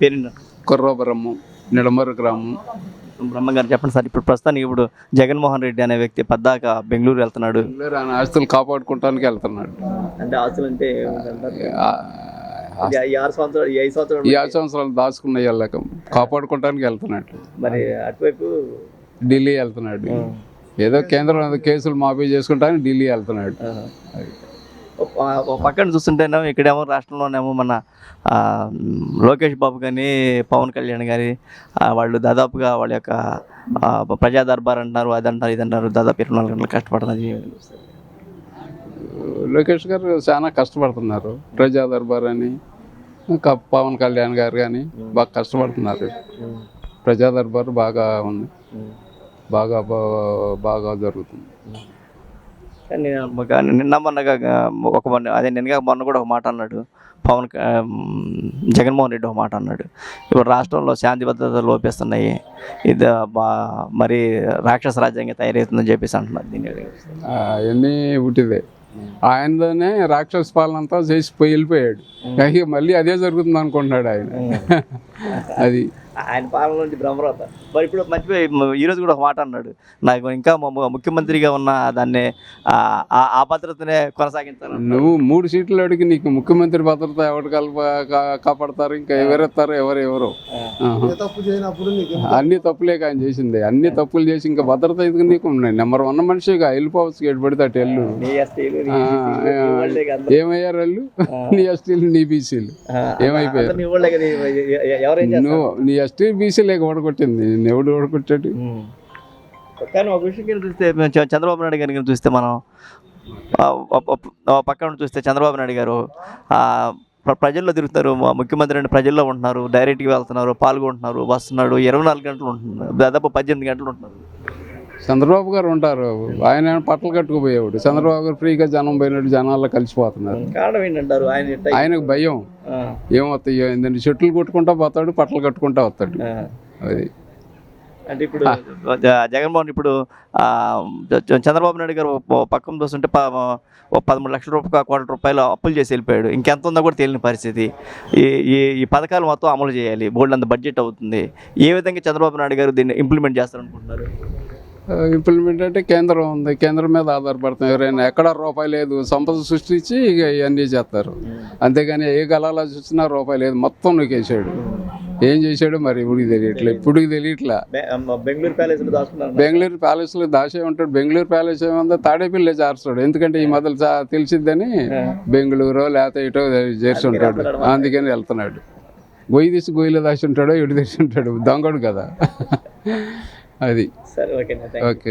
పేరు కుర్రోబరమ్మ నిడమరు గ్రామం. బ్రహ్మ గారు చెప్పండి సార్ ఇప్పుడు ప్రస్తుతానికి ఇప్పుడు జగన్మోహన్ రెడ్డి అనే వ్యక్తి పద్దాక బెంగళూరు వెళ్తున్నాడు. బెంగళూరు ఆయన ఆస్తులు కాపాడుకోవటానికి వెళ్తున్నాడు. అంటే ఆస్తులు అంటే ఈ ఆరు సంవత్సరాలు ఈ ఐదు సంవత్సరాలు ఈ ఆరు సంవత్సరాలు దాచుకున్న వెళ్ళక కాపాడుకోవటానికి వెళ్తున్నాడు. మరి అటువైపు? ఢిల్లీ వెళ్తున్నాడు. ఏదో కేంద్రం ఏదో కేసులు మాఫీ చేసుకుంటానికి ఢిల్లీ వెళ్తున్నాడు. ఒక- పక్కన చూస్తుంటేనేమో ఇక్కడేమో రాష్ట్రంలోనేమో మన లోకేష్ బాబు కానీ పవన్ కళ్యాణ్ కానీ వాళ్ళు దాదాపుగా వాళ్ళ యొక్క ప్రజా దర్బార్ అంటున్నారు అది అంటారు ఇది అంటారు దాదాపు ఇరవై నాలుగు గంటలు కష్టపడుతుంది లోకేష్ గారు చాలా కష్టపడుతున్నారు ప్రజా దర్బార్ అని ఇంకా పవన్ కళ్యాణ్ గారు కానీ బాగా కష్టపడుతున్నారు. ప్రజా దర్బార్ బాగా ఉంది బాగా బా- బాగా జరుగుతుంది. నిన్న మొన్నగా ఒక మొన్న అదే నిన్నగా మొన్న కూడా ఒక మాట అన్నాడు. పవన్ జగన్మోహన్ రెడ్డి ఒక మాట అన్నాడు. ఇప్పుడు రాష్ట్రంలో శాంతి భద్రతలు లోపిస్తున్నాయి. ఇది బా- మరి రాక్షస రాజ్యాంగం తయారవుతుందని చెప్పేసి అంటున్నారు దీన్ని అవన్నీ ఉట్టిదే ఆయనతోనే రాక్షస పాలన అంతా చేసి పోయి వెళ్ళిపోయాడు. మళ్ళీ అదే జరుగుతుంది అనుకుంటున్నాడు ఆయన. అది. ఆయన పాలన నుంచి బ్రహ్మరాత మరి ఇప్పుడు మంచి ఈరోజు కూడా ఒక మాట అన్నాడు. నాకు ఇంకా ముఖ్యమంత్రిగా ఉన్న దాన్ని ఆ భద్రతనే కొనసాగించాలి నువ్వు మూడు సీట్లు అడిగి నీకు ముఖ్యమంత్రి భద్రత ఎవరు కల్ప కాపాడతారు? ఇంకా ఎవరెత్తారు? ఎవరు ఎవరు. అన్ని తప్పులే ఆయన చేసింది. అన్ని తప్పులు చేసి ఇంకా భద్రత ఎందుకు నీకు? ఉన్నాయి నెంబర్ వన్ మనిషిగా వెళ్ళిపోవచ్చు ఎటు పడితే అటు వెళ్ళు. కదా. ఏమయ్యారు వాళ్ళు? నీ ఎస్టీలు నీ బీసీలు. ఏమైపోయారు? నువ్వు నీ ఎస్టీ బీసీలేక ఓడగొట్టింది. నేను ఎవడు ఓడగొట్టాడు? కానీ ఒక విషయం చూస్తే చంద్రబాబు నాయుడు గారిని చూస్తే మనం పక్కన చూస్తే చంద్రబాబు నాయుడు గారు ప్రజల్లో తిరుగుతున్నారు. ముఖ్యమంత్రి అంటే ప్రజల్లో ఉంటున్నారు. డైరెక్ట్గా వెళ్తున్నారు పాల్గొంటున్నారు. వస్తున్నాడు. ఇరవై నాలుగు గంటలు ఉంటున్నారు. దాదాపు పద్దెనిమిది గంటలు ఉంటున్నారు. చంద్రబాబు గారు ఉంటారు. ఆయన పట్టలు కట్టుకుపోయేవాడు. చంద్రబాబు గారు ఫ్రీగా జనం పోయినట్టు జనాల్లో కలిసిపోతున్నారు. కారణం ఏంటంటారు? ఆయన ఆయనకు భయం. ఏమవుతాయో ఏంటంటే చెట్లు కొట్టుకుంటా పోతాడు పట్టలు కట్టుకుంటా వస్తాడు. అది. అంటే ఇప్పుడు జగన్మోహన్ ఇప్పుడు చంద్రబాబు నాయుడు గారు పక్కన చూస్తుంటే పదమూడు లక్షల రూపాయలు కోట్ల రూపాయలు అప్పులు చేసి వెళ్ళిపోయాడు. ఇంకెంత ఉందో కూడా తెలియని పరిస్థితి. ఈ ఈ ఈ పథకాలు మొత్తం అమలు చేయాలి. బోల్డ్ అంత బడ్జెట్ అవుతుంది. ఏ విధంగా చంద్రబాబు నాయుడు గారు దీన్ని ఇంప్లిమెంట్ చేస్తారనుకుంటున్నారు? ఇంప్లిమెంట్ అంటే కేంద్రం ఉంది. కేంద్రం మీద ఆధారపడతాం ఎవరైనా ఎక్కడ రూపాయి లేదు. సంపద సృష్టించి ఇక ఇవన్నీ చేస్తారు. అంతేగాని ఏ గలాలా చూసినా రూపాయి లేదు. మొత్తం నొక్కేసాడు ఏం చేశాడు మరి ఇప్పుడుకి తెలియట్లే. ఇప్పుడుకి తెలియట్లా. బెంగళూరు ప్యాలెస్ బెంగళూరు ప్యాలెస్లో దాసే ఉంటాడు. బెంగళూరు ప్యాలెస్ ఏమందో తాడేపల్లి చేస్తాడు ఎందుకంటే ఈ మొదలు చా- తెలిసిద్దని బెంగళూరు లేకపోతే ఇటో చేసి ఉంటాడు. అందుకని వెళ్తున్నాడు. గొయ్యి తీసి గొయ్యిలో దాచి ఉంటాడో ఇటు తీసి ఉంటాడు. దొంగడు కదా. అది. సరే ఓకే ఓకే